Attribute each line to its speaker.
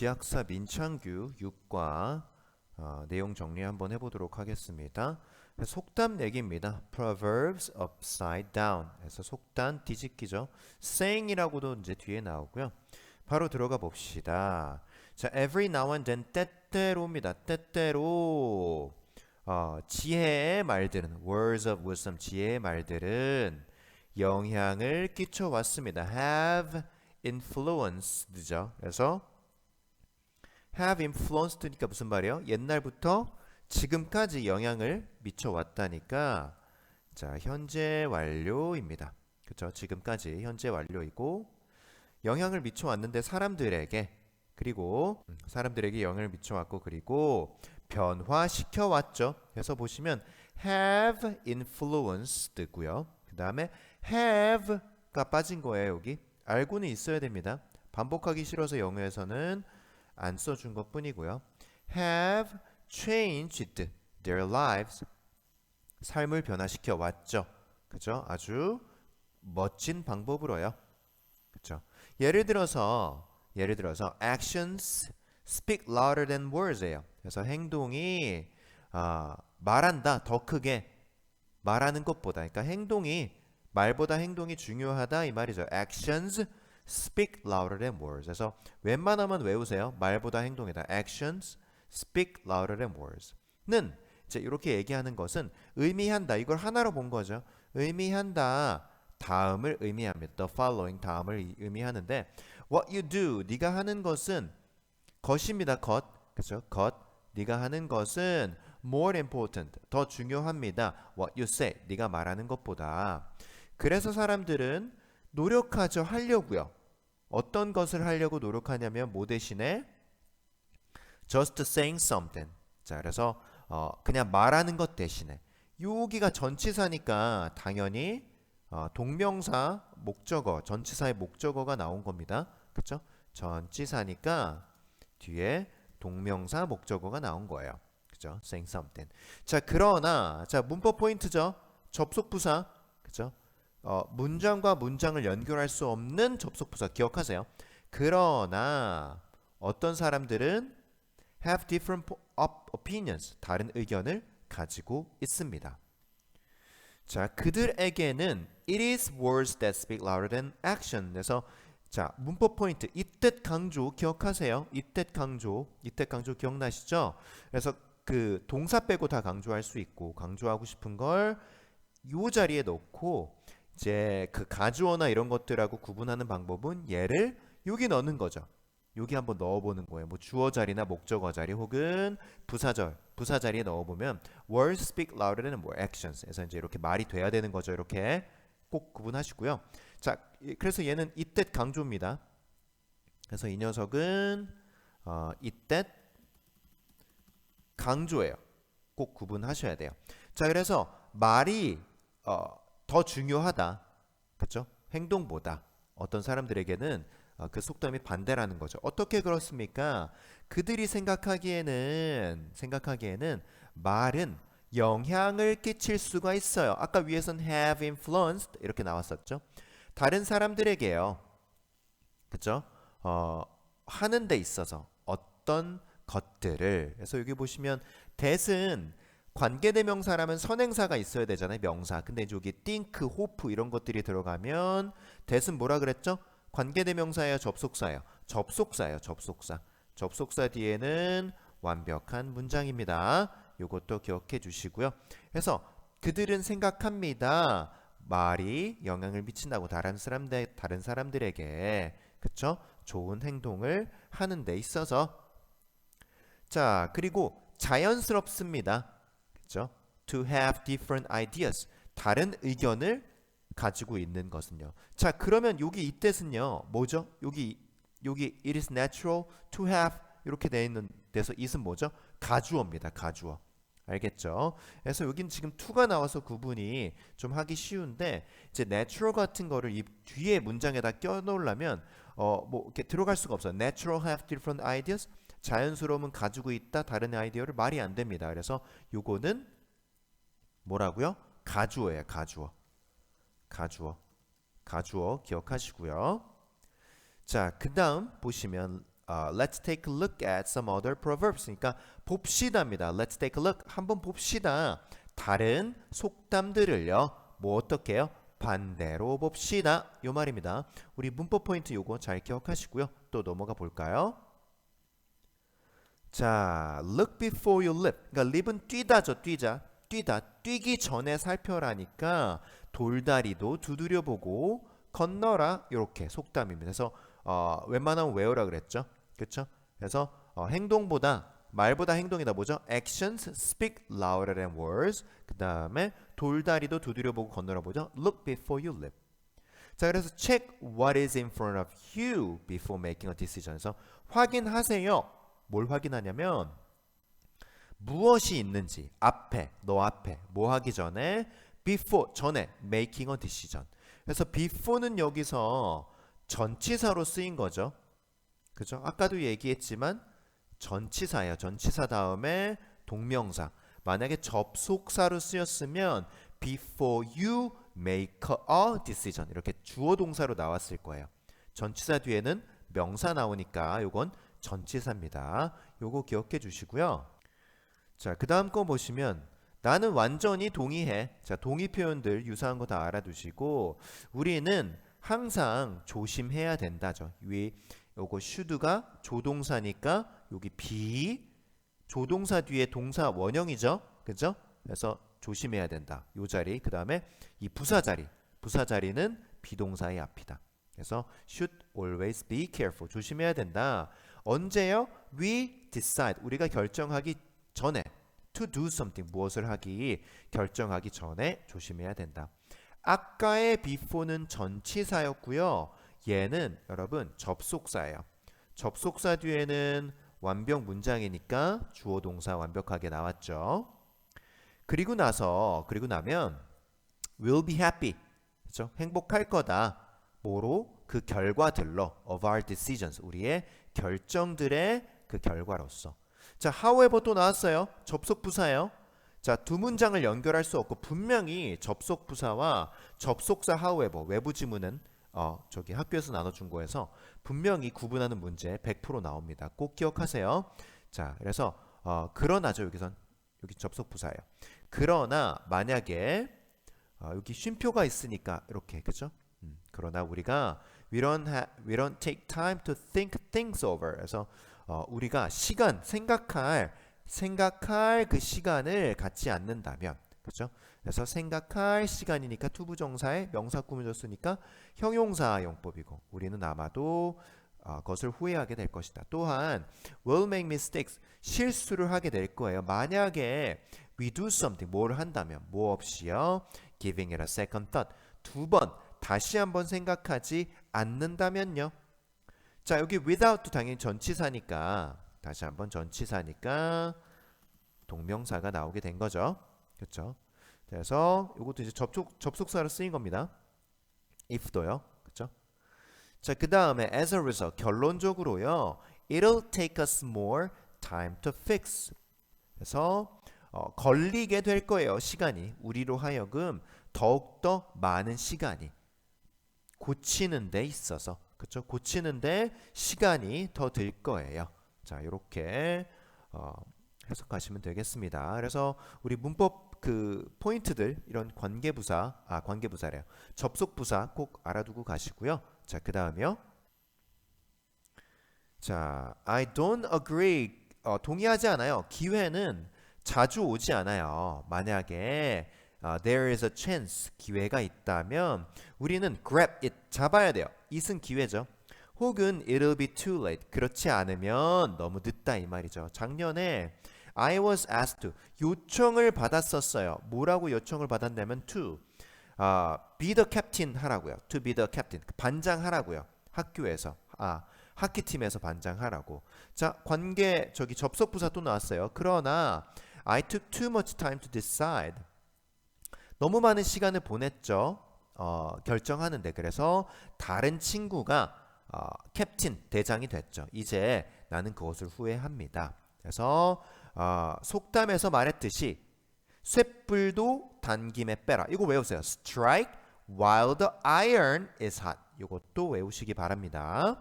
Speaker 1: 지학사 민창규 6과 어, 내용 정리 한번 해보도록 하겠습니다. 속담 내기입니다. Proverbs upside down. 해서 속단 뒤집기죠. saying이라고도 이제 뒤에 나오고요. 바로 들어가 봅시다. 자, every now and then 때때로입니다. 때때로 어, 지혜의 말들은 words of wisdom 지혜의 말들은 영향을 끼쳐 왔습니다. have influenced죠. 그래서 have influenced니까 무슨 말이에요? 옛날부터 지금까지 영향을 미쳐 왔다니까 자, 현재 완료입니다. 그렇죠? 지금까지 현재 완료이고 영향을 미쳐 왔는데 사람들에게 그리고 사람들에게 영향을 미쳐 왔고 그리고 변화시켜 왔죠. 그래서 보시면 have influenced고요. 그 다음에 have가 빠진 거예요, 여기. 알고는 있어야 됩니다. 반복하기 싫어서 영어에서는 안 써준 것 뿐이고요. have changed their lives. 삶을 변화시켜 왔죠. 그죠? 아주 멋진 방법으로요. 그죠? 예를 들어서 예를 들어서 actions speak louder than words예요. 그래서 행동이 아, 말한다 더 크게 말하는 것보다 그러니까 행동이 말보다 행동이 중요하다 이 말이죠. actions speak louder than words. 그래서 웬만하면 외우세요. 말보다 행동이다. actions speak louder than words.는 이제 이렇게 얘기하는 것은 의미한다. 이걸 하나로 본 거죠. 의미한다. 다음을 의미합니다. The following 다음을 의미하는데 what you do 네가 하는 것은 것입니다. 것. 그렇죠? 것. 네가 하는 것은 more important. 더 중요합니다. what you say. 네가 말하는 것보다. 그래서 사람들은 노력하죠. 하려고요. 어떤 것을 하려고 노력하냐면 뭐 대신에 just saying something. 자, 그래서 어, 그냥 말하는 것 대신에 여기가 전치사니까 당연히 어, 동명사 목적어 전치사의 목적어가 나온 겁니다. 그렇죠? 전치사니까 뒤에 동명사 목적어가 나온 거예요. 그죠? saying something. 자, 그러나 자, 문법 포인트죠. 접속 부사. 그죠? 어, 문장과 문장을 연결할 수 없는 접속 부사 기억하세요. 그러나 어떤 사람들은 have different opinions. 다른 의견을 가지고 있습니다. 자, 그들에게는 it is words that speak louder than action. 그래서 자, 문법 포인트 이뜻 강조 기억하세요. 이뜻 강조, 이뜻 강조 기억나시죠? 그래서 그 동사 빼고 다 강조할 수 있고 강조하고 싶은 걸 요 자리에 넣고 이제 그 가주어나 이런 것들하고 구분하는 방법은 얘를 여기 넣는 거죠. 여기 한번 넣어보는 거예요. 뭐 주어 자리나 목적어 자리 혹은 부사절, 부사 자리에 넣어보면 words speak louder than more actions. 그래서 이제 이렇게 말이 돼야 되는 거죠. 이렇게 꼭 구분하시고요. 자, 그래서 얘는 이때 강조입니다. 그래서 이 녀석은 어, 이때 강조예요. 꼭 구분하셔야 돼요. 자, 그래서 말이 어, 더 중요하다. 그렇죠? 행동보다 어떤 사람들에게는 어, 그 속담이 반대라는 거죠. 어떻게 그렇습니까? 그들이 생각하기에는 생각하기에는 말은 영향을 끼칠 수가 있어요. 아까 위에선 have influenced 이렇게 나왔었죠. 다른 사람들에게요. 그죠? 어, 하는 데 있어서 어떤 것들을 그래서 여기 보시면 that은 관계대명사라면 선행사가 있어야 되잖아요. 명사. 근데 여기 think, hope 이런 것들이 들어가면 that은 뭐라 그랬죠? 관계대명사예요, 접속사예요. 접속사예요, 접속사. 접속사 뒤에는 완벽한 문장입니다. 이것도 기억해 주시고요. 그래서 그들은 생각합니다. 말이 영향을 미친다고 다른 사람들 다른 사람들에게 그쵸? 좋은 행동을 하는 데 있어서 자 그리고 자연스럽습니다. 그죠? To have different ideas 다른 의견을 가지고 있는 것은요. 자 그러면 여기 이 뜻은요 뭐죠? 여기 여기 it is natural to have 이렇게 돼 있는 데서 it은 뭐죠? 가주어입니다. 가주어. 알겠죠? 그래서 여긴 지금 to가 나와서 구분이 좀 하기 쉬운데 이제 natural 같은 거를 이 뒤에 문장에다 껴 놓으려면 어 뭐 이렇게 들어갈 수가 없어요. natural have different ideas. 자연스러움은 가지고 있다. 다른 아이디어를 말이 안 됩니다. 그래서 요거는 뭐라고요? 가주어예요. 가주어. 가주어. 가주어 기억하시고요. 자, 그다음 보시면 어, let's take a look at some other proverbs. 그러니까 봅시다입니다. Let's take a look. 한번 봅시다. 다른 속담들을요. 뭐 어떻게요? 반대로 봅시다. 요 말입니다. 우리 문법 포인트 요거 잘 기억하시고요. 또 넘어가 볼까요? 자, look before you leap. 그러니까 leap은 뛰다죠, 뛰자. 뛰다. 뛰기 전에 살펴라니까 돌다리도 두드려 보고 건너라. 이렇게 속담입니다. 그래서 어, 웬만하면 외우라 그랬죠. 그렇죠? 그래서 어, 행동보다 말보다 행동이다 뭐죠? Actions speak louder than words. 그 다음에 돌다리도 두드려 보고 건너라 보죠. Look before you leap. 자, 그래서 check what is in front of you before making a decision. 그래서 확인하세요. 뭘 확인하냐면 무엇이 있는지 앞에 너 앞에 뭐 하기 전에 before 전에 making a decision. 그래서 before는 여기서 전치사로 쓰인 거죠. 그죠? 아까도 얘기했지만 전치사예요. 전치사 다음에 동명사. 만약에 접속사로 쓰였으면 before you make a decision 이렇게 주어 동사로 나왔을 거예요. 전치사 뒤에는 명사 나오니까 요건 전치사입니다. 요거 기억해 주시고요. 자, 그 다음 거 보시면 나는 완전히 동의해. 자, 동의 표현들 유사한 거 다 알아두시고 우리는 항상 조심해야 된다죠. 위 요거 should가 조동사니까 여기 be 조동사 뒤에 동사 원형이죠. 그죠? 그래서 조심해야 된다. 요 자리. 그다음에 이 부사 자리. 부사 자리는 비동사의 앞이다. 그래서 should always be careful. 조심해야 된다. 언제요? We decide. 우리가 결정하기 전에 to do something 무엇을 하기 결정하기 전에 조심해야 된다. 아까의 before는 전치사였고요. 얘는 여러분 접속사예요. 접속사 뒤에는 완벽 문장이니까 주어 동사 완벽하게 나왔죠. 그리고 나서 그리고 나면 will be happy. 그렇죠? 행복할 거다. 뭐로? 그 결과들로 of our decisions. 우리의 결정들의 그 결과로서. 자, however 또 나왔어요. 접속 부사예요. 자, 두 문장을 연결할 수 없고 분명히 접속 부사와 접속사 however 외부 지문은 어, 저기 학교에서 나눠준 거에서 분명히 구분하는 문제 100% 나옵니다. 꼭 기억하세요. 자, 그래서 어, 그러나죠 여기선 여기 접속 부사예요. 그러나 만약에 어, 여기 쉼표가 있으니까 이렇게 그죠? 음, 그러나 우리가 we don't, ha, we don't take time to think things over. 그래서 어, 우리가 시간 생각할 생각할 그 시간을 갖지 않는다면 그렇죠? 그래서 생각할 시간이니까 투부정사에 명사 꾸며줬으니까 형용사 용법이고 우리는 아마도 어, 그것을 후회하게 될 것이다. 또한 will make mistakes 실수를 하게 될 거예요. 만약에 we do something 뭘 한다면 뭐 없이요 giving it a second thought 두 번 다시 한번 생각하지 않는다면요. 자 여기 without도 당연히 전치사니까 다시 한번 전치사니까 동명사가 나오게 된 거죠. 그렇죠? 그래서 이것도 이제 접속 접속사로 쓰인 겁니다. if도요. 그렇죠? 자, 그다음에 as a result 결론적으로요. it'll take us more time to fix. 그래서 어, 걸리게 될 거예요. 시간이 우리로 하여금 더욱더 많은 시간이 고치는 데 있어서 그렇죠? 고치는 데 시간이 더 들 거예요. 자, 이렇게 어, 해석하시면 되겠습니다. 그래서 우리 문법 그 포인트들 이런 관계부사 아 관계부사래요. 접속부사 꼭 알아두고 가시고요. 자, 그다음이요. 자, I don't agree. 어, 동의하지 않아요. 기회는 자주 오지 않아요. 만약에 어, there is a chance 기회가 있다면 우리는 grab it 잡아야 돼요. it은 기회죠. 혹은 it'll be too late 그렇지 않으면 너무 늦다 이 말이죠. 작년에 I was asked to 요청을 받았었어요. 뭐라고 요청을 받았냐면 to 아, be the captain 하라고요. to be the captain 반장하라고요. 학교에서 아 학기 팀에서 반장하라고. 자 관계 저기 접속 부사 또 나왔어요. 그러나 I took too much time to decide. 너무 많은 시간을 보냈죠. 어, 결정하는데 그래서 다른 친구가 어, 캡틴 대장이 됐죠. 이제 나는 그것을 후회합니다. 그래서 어, 속담에서 말했듯이 쇳불도 단김에 빼라. 이거 외우세요. Strike while the iron is hot. 이것도 외우시기 바랍니다.